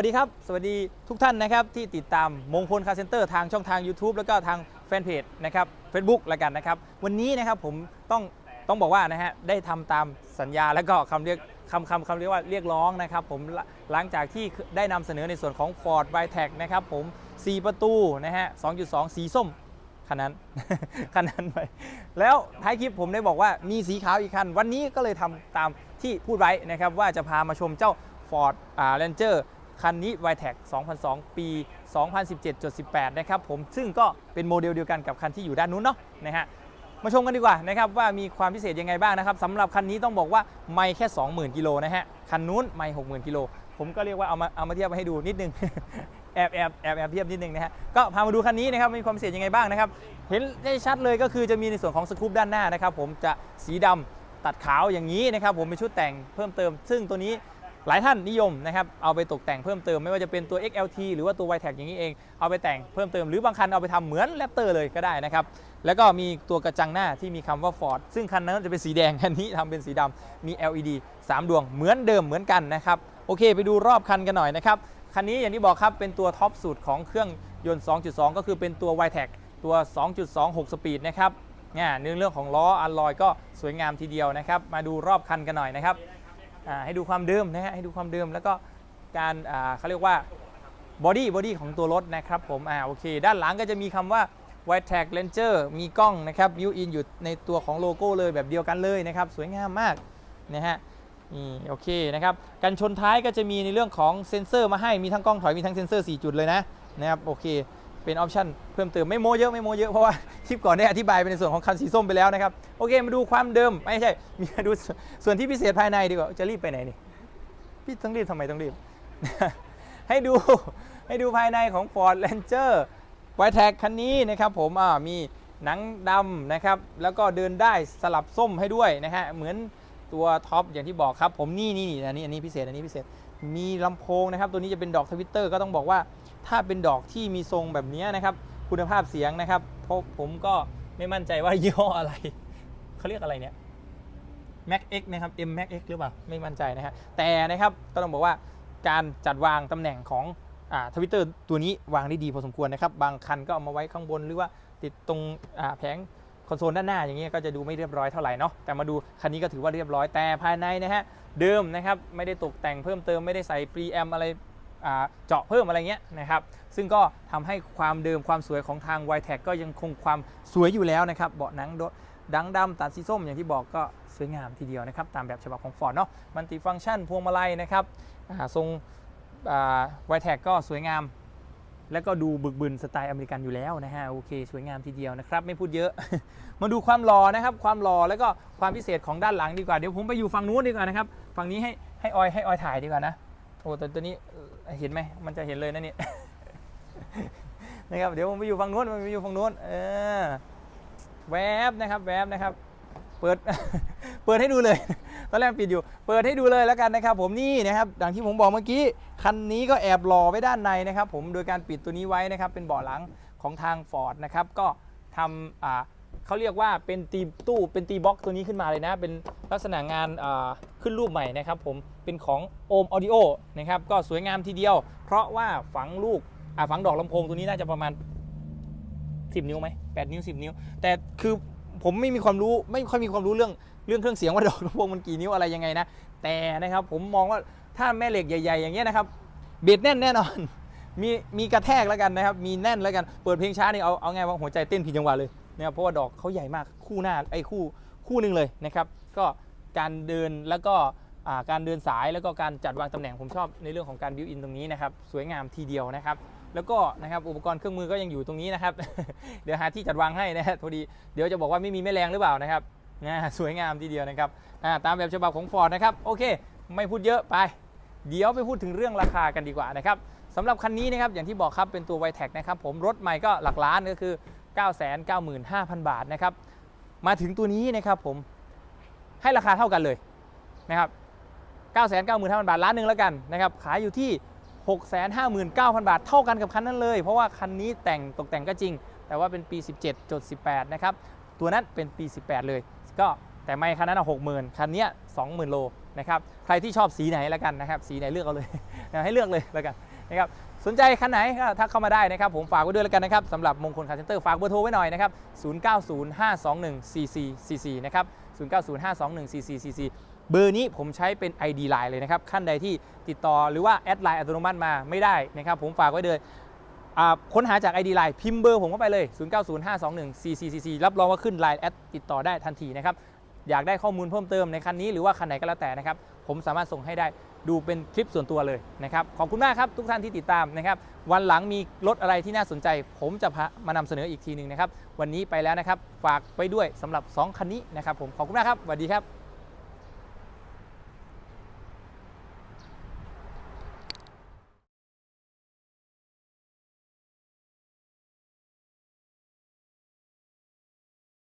วัสดีครับ สวัสดีทุกท่านนะครับที่ติดตามมงคลคาเซ็นเตอร์ทางช่องทาง YouTube แล้วก็ทางแฟนเพจนะครับ Facebook ละกันนะครับ วันนี้นะครับผมต้องต้องบอกว่านะฮะได้ทำตามสัญญาแล้วก็คำเรียกคำคำคำเรียกว่าเรียกร้องนะครับผมหลังจากที่ได้นำเสนอในส่วนของ Ford v i t e c นะครับผม 4 ประตูนะฮะ 2.2 สีส้มคันนั้นคันนั้นไปแล้วท้ายคลิปผมได้บอกว่ามีสีขาวอีกคัน วันนี้ก็เลยทำตามที่พูดไว้นะครับว่าจะพามาชมเจ้า Ford อ่า Ranger คันนี้ v i t e c 2002 ปี 2017.18 นะครับผมซึ่งก็เป็นโมเดลเดียวกันกับคันที่อยู่ด้านนู้นเนาะนะฮะมาชมกันดีกว่านะครับว่ามีความพิเศษยังไงบ้างนะครับสำหรับคันนี้ต้องบอกว่าไม่แค่ 20,000 กิโลนะฮะคันนู้นไม่ 60,000 กิโลผมก็เรียกว่าเอามาเอามาเทียบมาให้ดูนิดนึง แอบแอบแอบแอบเทียบนิดนึงนะฮะก็พามาดูคันนี้นะครับมีความพิเศษยังไงบ้างนะครับเห็นได้ชัดเลยก็คือจะมีในส่วนของสกู๊ปด้านหน้านะครับผมจะสีดำตัดขาวอย่างนี้นะครับผมเป็นชุดแต่งเพิ่มเติม ซึ่งตัวนี้ หลายท่านนิยมนะครับเอาไปตกแต่งเพิ่มเติมไม่ว่าจะเป็นตัว XLT หรือว่าตัว y t e c อย่างนี้เองเอาไปแต่งเพิ่มเติมหรือบางคันเอาไปทำเหมือนแรปเตอร์เลยก็ได้นะครับแล้วก็มีตัวกระจังหน้าที่มีคำว่า Ford ซึ่งคันนั้นจะเป็นสีแดงคันนี้ทำเป็นสีดำมี LED 3 ดวงเหมือนเดิมเหมือนกันนะครับโอเค ไปดูรอบคันกันหน่อยนะครับคันนี้อย่างที่บอกครับเป็นตัวท็อปสุดของเครื่องยนต์ 2.2 ก็คือเป็นตัว y t e c ตัว 2.26 สปีดนะครับเนี่ยเรื่องของล้ออัลลอยก็สวยงามทีเดียวนะครับมาดูรอบคันกันหน่อยนะครับ ให้ดูความเดิมนะฮะให้ดูความเดิมแล้วก็การเขาเรียกว่าบอดี้บอดี้ของตัวรถนะครับผมอ่าโอเค ด้านหลังก็จะมีคำว่า w i t e c Ranger มีกล้องนะครับบิวอินอยู่ในตัวของโลโก้เลยแบบเดียวกันเลยนะครับ สวยงามมากนะฮะนี่โอเคนะครับกันชนท้ายก็จะมีในเรื่องของเซ็นเซอร์มาให้มีทั้งกล้องถอยมีทั้งเซ็นเซอร์ 4 จุดเลยนะนะครับโอเค เป็นออปชันเพิ่มเติมไม่โมเยอะไม่โมเยอะเพราะว่าคลิปก่อนได้อธิบายไปในส่วนของคันสีส้มไปแล้วนะครับโอเคมาดูความเดิมไม่ใช่มีมาดูส่วนที่พิเศษภายในดีกว่าจะรีบไปไหนนี่พี่ต้องรีบทำไมต้องรีบ ให้ดูให้ดูภายในของ Ford Ranger w i t e c คันนี้นะครับผมอ่ามีหนังดำนะครับแล้วก็เดินได้สลับส้มให้ด้วยนะฮะเหมือนตัวท็อปอย่างที่บอกครับผมนี่นี่อันนี้อันนี้พิเศษอันนี้พิเศษมีลำโพงนะครับตัวนี้จะเป็นดอกทวิตเตอร์ก็ต้องบอกว่า ถ้าเป็นดอกที่มีทรงแบบนี้นะครับ คุณภาพเสียงนะครับเพราะผมก็ไม่มั่นใจว่ายี่ห้ออะไรเขาเรียกอะไรเนี่ย Mac X นะครับ M Mac X หรือเปล่า ไม่มั่นใจนะฮะแต่นะครับต้องบอกว่าการจัดวางตำแหน่งของทวิตเตอร์ตัวนี้วางได้ดีพอสมควรนะครับ บางคันก็เอามาไว้ข้างบนหรือว่าติดตรงแผงคอนโซลด้านหน้าอย่างเงี้ยก็จะดูไม่เรียบร้อยเท่าไหร่เนาะแต่มาดูคันนี้ก็ถือว่าเรียบร้อยแต่ภายในนะฮะเดิมนะครับไม่ได้ตกแต่งเพิ่มเติมไม่ได้ใส่ปรีแอมอะไร เจาะเพิ่มอะไรเงี้ยนะครับซึ่งก็ทำให้ความเดิมความสวยของทาง y t e c ก็ยังคงความสวยอยู่แล้วนะครับเบาะหนังดดังดำตัดสีส้มอย่างที่บอกก็สวยงามทีเดียวนะครับตามแบบฉบับของ Ford เนาะมันติฟังก์ชันพวงมาลัยนะครับทรงวายแท็กก็สวยงาม แล้วก็ดูบึกบึนสไตล์อเมริกันอยู่แล้วนะฮะโอเค สวยงามทีเดียวนะครับ ไม่พูดเยอะ มาดูความหล่อนะครับ ความหล่อแล้วก็ความพิเศษของด้านหลังดีกว่า เดี๋ยวผมไปอยู่ฝั่งนู้นดีกว่านะครับ ฝั่งนี้ให้ให้ออยให้ออยถ่ายดีกว่านะโอ้แต่ตัวนี้ เห็นไหมมันจะเห็นเลยนะเนี่ยนะครับเดี๋ยวผมไปอยู่ฝั่งนู้นผมไปอยู่ฝั่งนู้นเออแวบนะครับแวบนะครับ เปิดเปิดให้ดูเลย ตอนแรกปิดอยู่ เปิดให้ดูเลยแล้วกันนะครับ ผมนี่นะครับดังที่ผมบอกเมื่อกี้คันนี้ก็แอบหล่อไว้ด้านในนะครับ ผมโดยการปิดตัวนี้ไว้นะครับ เป็นเบาะหลังของทาง Ford นะครับก็ทำอ่า เขาเรียกว่าเป็นตีตู้เป็นตีบ็อกตัวนี้ขึ้นมาเลยนะ เป็นลักษณะงานขึ้นรูปใหม่นะครับผมเป็นของโอมออดิโอนะครับก็สวยงามทีเดียว เพราะว่าฝังลูกฝังดอกลำโพงตัวนี้น่าจะประมาณ 10 นิ้วไหม8นิ้ว 10 นิ้ว แต่คือผมไม่มีความรู้ไม่ค่อยมีความรู้เรื่องเรื่องเครื่องเสียงว่าดอกลำโพงมันกี่นิ้วอะไรยังไงนะ แต่นะครับผมมองว่าถ้าแม่เหล็กใหญ่ ๆ อย่างเงี้ยนะครับเบียดแน่นแน่นอนมีมีกระแทกแล้วกันนะครับ มีแน่นแล้วกัน เปิดเพลงช้านี่เอาเอาไงว่าหัวใจเต้นผิดจังหวะเลย นะครับเพราะว่าดอกเขาใหญ่มากคู่หน้าไอ้คู่คู่หนึ่งเลยนะครับ ก็การเดินแล้วก็การเดินสายแล้วก็การจัดวางตำแหน่งผมชอบในเรื่องของการบิวอินตรงนี้นะครับสวยงามทีเดียวนะครับ แล้วก็นะครับอุปกรณ์เครื่องมือก็ยังอยู่ตรงนี้นะครับ เดี๋ยวหาที่จัดวางให้นะฮะพอดีเดี๋ยวจะบอกว่าไม่มีแม่แรงหรือเปล่านะครับนะสวยงามทีเดียวนะครับตามแบบฉบับของ Ford นะครับโอเค ไม่พูดเยอะไป เดี๋ยวไปพูดถึงเรื่องราคากันดีกว่านะครับสำหรับคันนี้นะครับอย่างที่บอกครับเป็นตัว y t e c นะครับผมรถใหม่ก็หลักล้านก็คือ 995,000 บาทนะครับ มาถึงตัวนี้นะครับผมให้ราคาเท่ากันเลยนะครับ 995,000 บาทล้านหนึ่งแล้วกันนะครับขายอยู่ที่ 659,000 บาทเท่ากันกับคันนั้นเลย เพราะว่าคันนี้แต่งตกแต่งก็จริง แต่ว่าเป็นปี 17.18 นะครับ ตัวนั้นเป็นปี 18 เลย ก็แต่ไม่คันนั้นอะ60,000คันนี้20,000โลนะครับใครที่ชอบสีไหนแล้วกันนะครับ สีไหนเลือกเอาเลยให้เลือกเลยแล้วกัน นะครับสนใจคันไหนก็ทักเข้ามาได้นะครับผมฝากไว้ด้วยแล้วกันนะครับสำหรับมงคลคาร์เซ็นเตอร์ฝากเบอร์โทรไว้หน่อยนะครับ 0905214444 นะครับ 0905214444 เบอร์นี้ผมใช้เป็น ID Line เลยนะครับขั้นใดที่ติดต่อหรือว่าแอดไลน์อัตโนมัติมาไม่ได้นะครับผมฝากไว้เลยค้นหาจาก ID Line พิมพ์เบอร์ผมเข้าไปเลย 0905214444 รับรองว่าขึ้น Line แอดติดต่อได้ทันทีนะครับอยากได้ข้อมูลเพิ่มเติมในคันนี้หรือว่าคันไหนก็แล้วแต่นะครับผมสามารถส่งให้ได้ ดูเป็นคลิปส่วนตัวเลยนะครับ ขอบคุณมากครับทุกท่านที่ติดตามนะครับ วันหลังมีรถอะไรที่น่าสนใจ ผมจะมานำเสนออีกทีหนึ่งนะครับ วันนี้ไปแล้วนะครับ ฝากไปด้วยสำหรับ 2 คันนี้นะครับผม ขอบคุณมากครับสวัสดีครับ